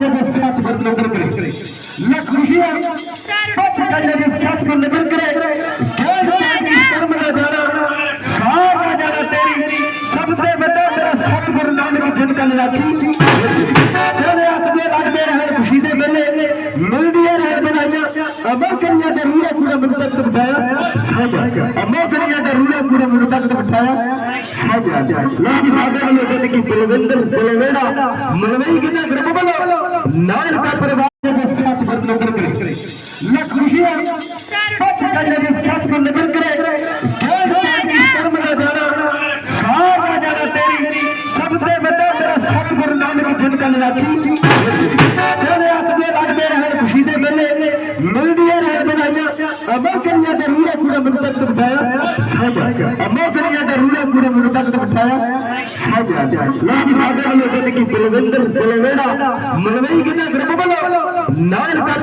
साथ नज़र करे लख खुशियाँ सच कहने के साथ पर करे गैर तेरी कर्म ना जाना सारा जाना तेरी सबसे बड़ा तेरा सत गुरु नानक जिन कल राखी सोने आत्मे लगते रहन खुशी दे मेले मिलदियाँ रहन बनाइयाँ अमर कन्या दे रूड़ा पूरा मन तक बिठाया साजा अमर कन्या दे रूड़ा पूरा मन तक बिठाया साजा लाज सागर में ज़िंदगी बलविंदर बलवेड़ा मलवई कितना ग्रुप बोलो का परिवार के साथ नज़र करे लख खुशियाँ कहने के साथ पर नज़र करे। गैर तेरी कर्म ना जाना। सारा जाना तेरी सबसे बड़ा तेरा सत गुरु नानक जिन कल राखी सोने आत्मे लगते रहन खुशी दे मेले। मिलदियाँ रहन बनाइयाँ अमर कन्या दे रूड़ा पूरा मन तक बिठाया साजा अमर दे पूरा मन तक बिठाया साजा लाज सागर में ज़िंदगी बलविंदर बलवेड़ा मलवई कितना ग्रुप बोलो नान का